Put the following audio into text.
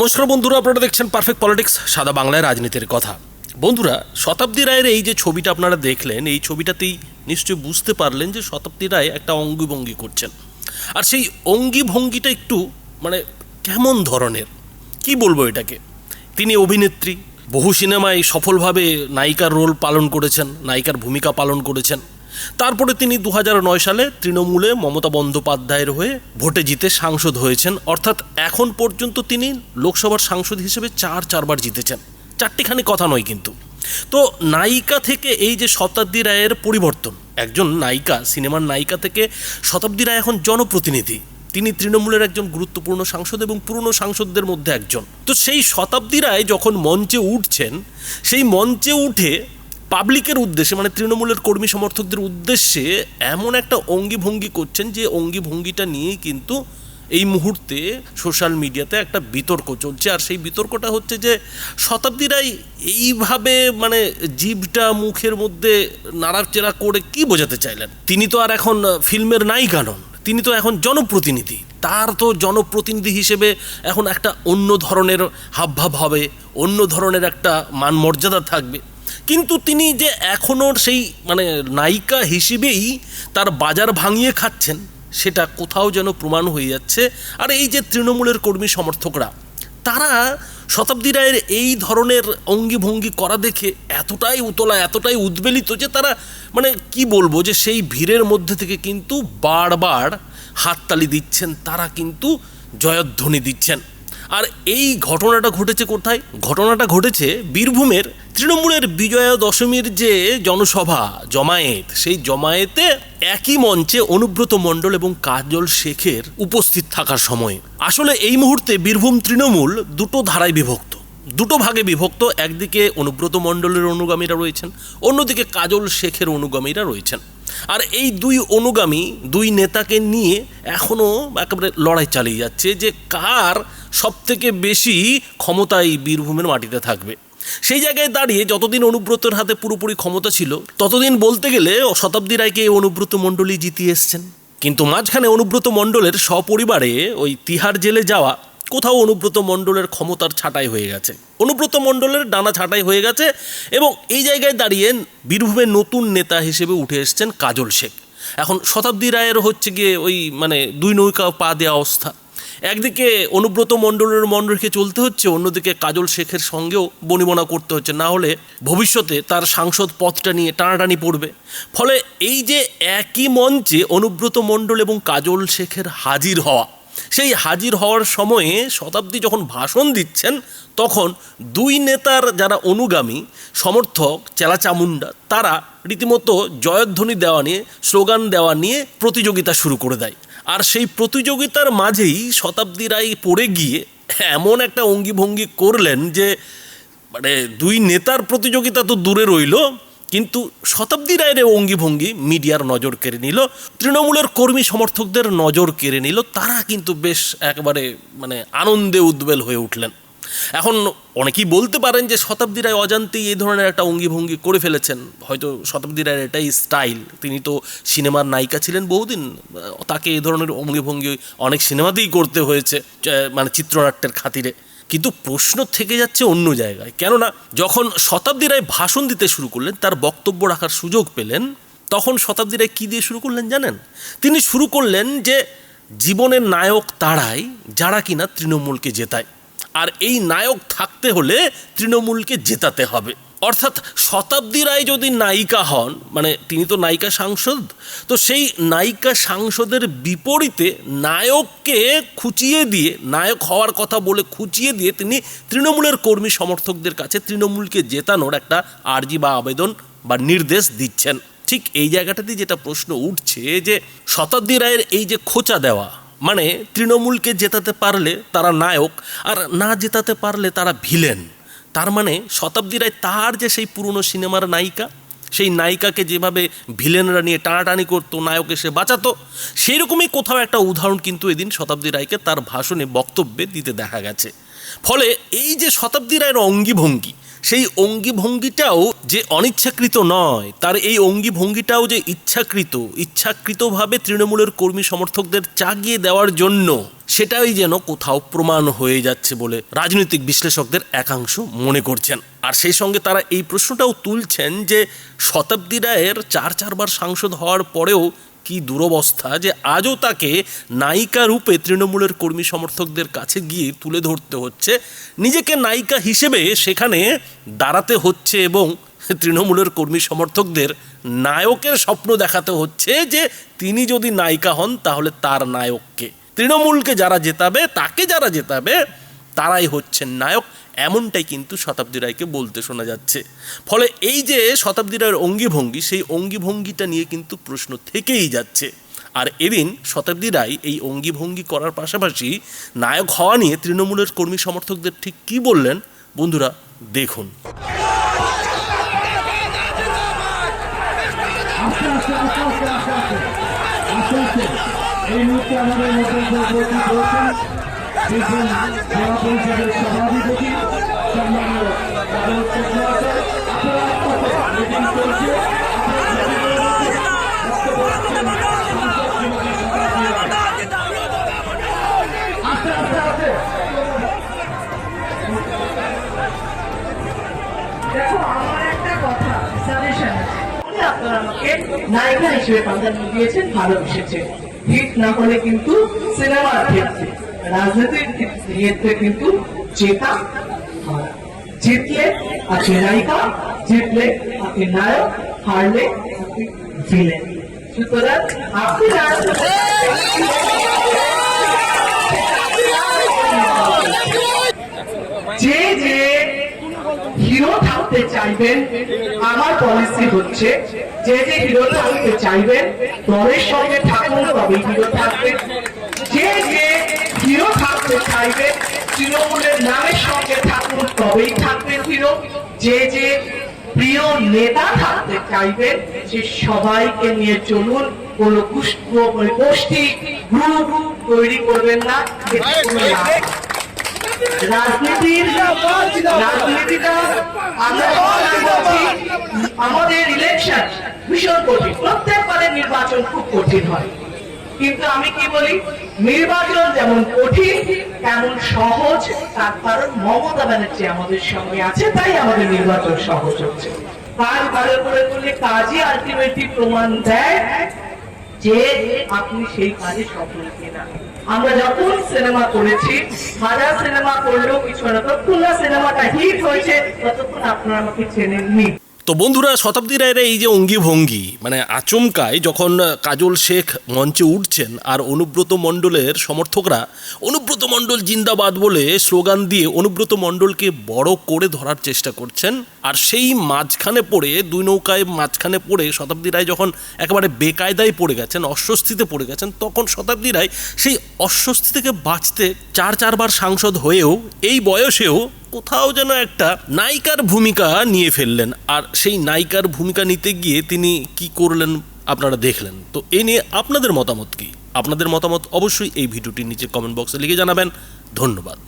নমস্কার বন্ধুরা, আপনারা দেখছেন পারফেক্ট পলিটিক্স সাদা বাংলায় রাজনীতির কথা। বন্ধুরা, শতাব্দী রায়ের এই যে ছবিটা আপনারা দেখলেন, এই ছবিটাতেই নিশ্চয়ই বুঝতে পারলেন যে শতাব্দী রায় একটা অঙ্গিভঙ্গি করছেন। আর সেই অঙ্গি ভঙ্গিটা একটু মানে কেমন ধরনের? কি বলব এটাকে? তিনি অভিনেত্রী, বহু সিনেমায় সফলভাবে নায়িকার রোল পালন করেছেন, নায়িকার ভূমিকা পালন করেছেন। তারপরে তিনি দু সালে তৃণমূলে মমতা বন্দ্যোপাধ্যায়ের হয়ে ভোটে জিতে সাংসদ হয়েছেন। অর্থাৎ এখন পর্যন্ত তিনি লোকসভার সাংসদ হিসেবে চার চারবার জিতেছেন। চারটিখানি কথা নয় কিন্তু। তো নায়িকা থেকে এই যে শতাব্দী রায়ের পরিবর্তন, একজন নায়িকা, সিনেমার নায়িকা থেকে শতাব্দী রায় এখন জনপ্রতিনিধি। তিনি তৃণমূলের একজন গুরুত্বপূর্ণ সাংসদ এবং পুরনো সাংসদদের মধ্যে একজন। তো সেই শতাব্দী রায় যখন মঞ্চে উঠছেন, সেই মঞ্চে উঠে পাবলিকের উদ্দেশ্যে মানে তৃণমূলের কর্মী সমর্থকদের উদ্দেশ্যে এমন একটা অঙ্গিভঙ্গি করছেন যে অঙ্গিভঙ্গিটা নিয়েই কিন্তু এই মুহূর্তে সোশ্যাল মিডিয়াতে একটা বিতর্ক চলছে। আর সেই বিতর্কটা হচ্ছে যে শতাব্দীরাই এইভাবে মানে জীবটা মুখের মধ্যে নাড়াচেরা করে কি বোঝাতে চাইলেন? তিনি তো আর এখন ফিল্মের নায়িকা নন। তিনি তো এখন জনপ্রতিনিধি। তার তো জনপ্রতিনিধি হিসেবে এখন একটা অন্য ধরনের হাবভাব হবে, অন্য ধরনের একটা মান মর্যাদা থাকবে। কিন্তু তিনি যে এখনও সেই মানে নায়িকা হিসেবেই তার বাজার ভাঙিয়ে খাচ্ছেন, সেটা কোথাও যেন প্রমাণ হয়ে যাচ্ছে। আর এই যে তৃণমূলের কর্মী সমর্থকরা, তারা শতাব্দী রায়ের এই ধরনের অঙ্গিভঙ্গি করা দেখে এতটাই উতলা, এতটাই উদ্বেলিত যে তারা মানে কি বলব, যে সেই ভিড়ের মধ্যে থেকে কিন্তু বারবার হাততালি দিচ্ছেন, তারা কিন্তু জয়ধ্বনি দিচ্ছেন। আর এই ঘটনাটা ঘটেছে কোথায়? ঘটনাটা ঘটেছে বীরভূমের তৃণমূলের বিজয়া দশমীর যে জনসভা, জমায়েত, সেই জমায়েতে একই মঞ্চে অনুব্রত মণ্ডল এবং কাজল শেখের উপস্থিত থাকার সময়। আসলে এই মুহূর্তে বীরভূম তৃণমূল দুটো ধারায় বিভক্ত। দুটো ভাগে বিভক্ত, একদিকে অনুব্রত মণ্ডলের অনুগামীরা রয়েছেন, অন্যদিকে কাজল শেখের অনুগামীরা রয়েছেন। আর এই দুই অনুগামী, দুই নেতাকে নিয়ে এখনও একেবারে লড়াই চালিয়ে যাচ্ছে যে কার সব থেকে বেশি ক্ষমতায় বীরভূমের মাটিতে থাকবে। সেই জায়গায় দাঁড়িয়ে যতদিন অনুব্রতের হাতে পুরোপুরি ক্ষমতা ছিল, ততদিন বলতে গেলে শতাব্দী রায়কে এই অনুব্রত মণ্ডলী জিতিয়ে এসছেন। কিন্তু মাঝখানে অনুব্রত মণ্ডলের সপরিবারে ওই তিহার জেলে যাওয়া কোথাও অনুব্রত মণ্ডলের ক্ষমতার ছাঁটাই হয়ে গেছে। অনুব্রত মণ্ডলের ডানা ছাঁটাই হয়ে গেছে এবং এই জায়গায় দাঁড়িয়ে বীরভূমের নতুন নেতা হিসেবে উঠে এসছেন কাজল শেখ। এখন শতাব্দী রায়ের হচ্ছে গিয়ে ওই মানে দুই নৌকা পা দেওয়া অবস্থা। একদিকে অনুব্রত মণ্ডলের মন রেখে চলতে হচ্ছে, অন্যদিকে কাজল শেখের সঙ্গেও বনিবনা করতে হচ্ছে। না হলে ভবিষ্যতে তার সাংসদ পথটা নিয়ে টানাটানি পড়বে। ফলে এই যে একই মঞ্চে অনুব্রত মণ্ডল এবং কাজল শেখের হাজির হওয়া, সেই হাজির হওয়ার সময়ে শতাব্দী যখন ভাষণ দিচ্ছেন, তখন দুই নেতার যারা অনুগামী, সমর্থক চেলাচামুন্ডা তারা রীতিমতো জয়ধ্বনি দেওয়া নিয়ে, স্লোগান দেওয়া নিয়ে প্রতিযোগিতা শুরু করে দেয়। আর সেই প্রতিযোগিতার মাঝেই শতাব্দী রায় পড়ে গিয়ে এমন একটা অঙ্গিভঙ্গি করলেন যে মানে দুই নেতার প্রতিযোগিতা তো দূরে রইল, কিন্তু শতাব্দী রায়ের অঙ্গিভঙ্গি মিডিয়ার নজর কেড়ে নিল, তৃণমূলের কর্মী সমর্থকদের নজর কেড়ে নিল, তারা কিন্তু বেশ একবারে মানে আনন্দে উদ্বেল হয়ে উঠলেন। এখন অনেকেই বলতে পারেন যে শতাব্দী রায় অজান্তেই এই ধরনের একটা অঙ্গিভঙ্গি করে ফেলেছেন। হয়তো শতাব্দী রায়ের এটাই স্টাইল তিনি তো সিনেমার নায়িকা ছিলেন বহুদিন। তাকে এই ধরনের অঙ্গিভঙ্গি অনেক সিনেমাতেই করতে হয়েছে মানে চিত্রনাট্যের খাতিরে। কিন্তু প্রশ্ন থেকে যাচ্ছে অন্য জায়গায়। কেননা যখন শতাব্দী রায় ভাষণ দিতে শুরু করলেন, তার বক্তব্য রাখার সুযোগ পেলেন, তখন শতাব্দী রায় কী দিয়ে শুরু করলেন জানেন? তিনি শুরু করলেন যে জীবনের নায়ক তারাই, যারা কিনা তৃণমূলকে জেতায়। আর এই নায়ক থাকতে হলে তৃণমূলকে জেতাতে হবে। অর্থাৎ শতাব্দী রায় যদি নায়িকা হন মানে তিনি তো নায়িকা সাংসদ, তো সেই নায়িকা সাংসদের বিপরীতে নায়ককে খুঁচিয়ে দিয়ে, নায়ক হওয়ার কথা বলে খুঁচিয়ে দিয়ে তিনি তৃণমূলের কর্মী সমর্থকদের কাছে তৃণমূলকে জেতানোর একটা আর্জি বা আবেদন বা নির্দেশ দিচ্ছেন। ঠিক এই জায়গাটাতে যেটা প্রশ্ন উঠছে যে শতাব্দী রায়ের এই যে খোঁচা দেওয়া মানে তৃণমূলকে জেতাতে পারলে তারা নায়ক আর না জেতাতে পারলে তারা ভিলেন। তার মানে শতাব্দী রায় তার যে সেই পুরনো সিনেমার নায়িকা, সেই নায়িকাকে যেভাবে ভিলেনরা নিয়ে টানাটানি করতো নায়ক এসে বাঁচাতো সেই রকমই কোথাও একটা উদাহরণ কিন্তু এদিন শতাব্দী রায়কে তার ভাষণে বক্তব্যে দিতে দেখা গেছে। ফলে এই যে শতাব্দী রায়ের অঙ্গিভঙ্গি সেই অঙ্গিভঙ্গিটাও যে অনিচ্ছাকৃত নয়, তার এই অঙ্গিভঙ্গিটাও যে ইচ্ছাকৃত, ইচ্ছাকৃতভাবে তৃণমূলের কর্মী সমর্থকদের চাগিয়ে দেওয়ার জন্য সেটাই যেন কোথাও প্রমাণ হয়ে যাচ্ছে বলে রাজনৈতিক বিশ্লেষকদের একাংশ মনে করছেন। আর সেই সঙ্গে তারা এই প্রশ্নটাও তুলছেন যে শতাব্দী রায়ের চার, চারবার সাংসদ হওয়ার পরেও কি দুরবস্থা যে আজও তাকে নায়িকা রূপে তৃণমূলের কর্মী সমর্থকদের কাছে গিয়ে তুলে ধরতে হচ্ছে। নিজেকে নায়িকা হিসেবে সেখানে দাঁড়াতে হচ্ছে এবং তৃণমূলের কর্মী সমর্থকদের নায়কের স্বপ্ন দেখাতে হচ্ছে যে তিনি যদি নায়িকা হন তাহলে তার নায়ককে। তৃণমূলকে যারা জেতাবে, তাকে যারা জেতাবে, তারাই হচ্ছেন নায়ক। এমনটাই কিন্তু শতাব্দী রায়কে বলতে শোনা যাচ্ছে। ফলে এই যে শতাব্দী রায়ের অঙ্গিভঙ্গি, সেই অঙ্গিভঙ্গিটা নিয়ে কিন্তু প্রশ্ন থেকেই যাচ্ছে। আর এদিন শতাব্দী রায় এই অঙ্গিভঙ্গি করার পাশাপাশি নায়ক হওয়া নিয়ে তৃণমূলের কর্মী সমর্থকদের ঠিক কি বললেন, বন্ধুরা দেখুন। এই মুহূর্তে আমাদের জেলা পরিষদের সভাধিপতি সম্মানীয় দেখো আমার একটা কথা নায়িকা হিসেবে প্রাধান্য দিয়েছেন ভালোবেসেছেন হিট না হলে কিন্তু সিনেমার ক্ষেত্রে রাজনীতির ক্ষেত্রে কিন্তু জেতা জিতলে আপনি নায়িকা, জিতলে আপনি নায়ক, হারলে আপনি সুতরাং আপনি যে যে হিরো থাকতে চাইবেন, আমার পলিসি হচ্ছে যে যে হিরো থাকতে চাইবেন, দলের সঙ্গে থাকুন তবে হিরো থাকবেন। যে যে থাকতে চাইবেন তৃণমূলের নামের সঙ্গে থাকুন তবেই থাকবেন হিরো যে যে প্রিয় নেতা থাকতে চাইবেন সে সবাইকে নিয়ে চলুন, কোন গোষ্ঠী গ্রুপ তৈরি করবেন না। রাজনীতির রাজনীতিটা আমাদের ইলেকশন ভীষণ কঠিন। প্রত্যেকবারের নির্বাচন খুব কঠিন হয়। কিন্তু আমি কি বলি? নির্বাচন যেমন কঠিন, তেমন সহজ, তার কারণ মমতা ব্যানার্জি আমাদের সঙ্গে আছে, তাই আমাদের নির্বাচন সহজ হচ্ছে। কাজ ভালো করে করলে কাজই আলটিমেটলি প্রমাণ দেয় যে আপনি সেই কাজে সফল কিনা। আমরা যখন সিনেমা করেছি হাজার সিনেমা করলেও কিছু না ততক্ষণ না সিনেমাটা হিট হয়েছে, ততক্ষণ আপনারা আমাকে চেনেননি। তো বন্ধুরা, শতাব্দী রায়ের এই যে অঙ্গিভঙ্গি মানে আচমকায় যখন কাজল শেখ মঞ্চে উঠছেন আর অনুব্রত মণ্ডলের সমর্থকরা, অনুব্রত মণ্ডল জিন্দাবাদ বলে স্লোগান দিয়ে অনুব্রত মণ্ডলকে বড় করে ধরার চেষ্টা করছেন, আর সেই মাঝখানে পড়ে, দুই নৌকায় মাঝখানে পড়ে শতাব্দী রায় যখন একেবারে বেকায়দায় পড়ে গেছেন, অস্বস্তিতে পড়ে গেছেন, তখন শতাব্দী রায় সেই অস্বস্তি থেকে বাঁচতে চার চারবার সাংসদ হয়েও, এই বয়সেও কোথাও যেন একটা নায়িকার ভূমিকা নিয়ে ফেললেন। আর সেই নায়িকার ভূমিকা নিতে গিয়ে তিনি কি করলেন আপনারা দেখলেন। তো এ নিয়ে আপনাদের মতামত কি? আপনাদের মতামত অবশ্যই এই ভিডিওটির নিচে কমেন্ট বক্সে লিখে জানাবেন। ধন্যবাদ।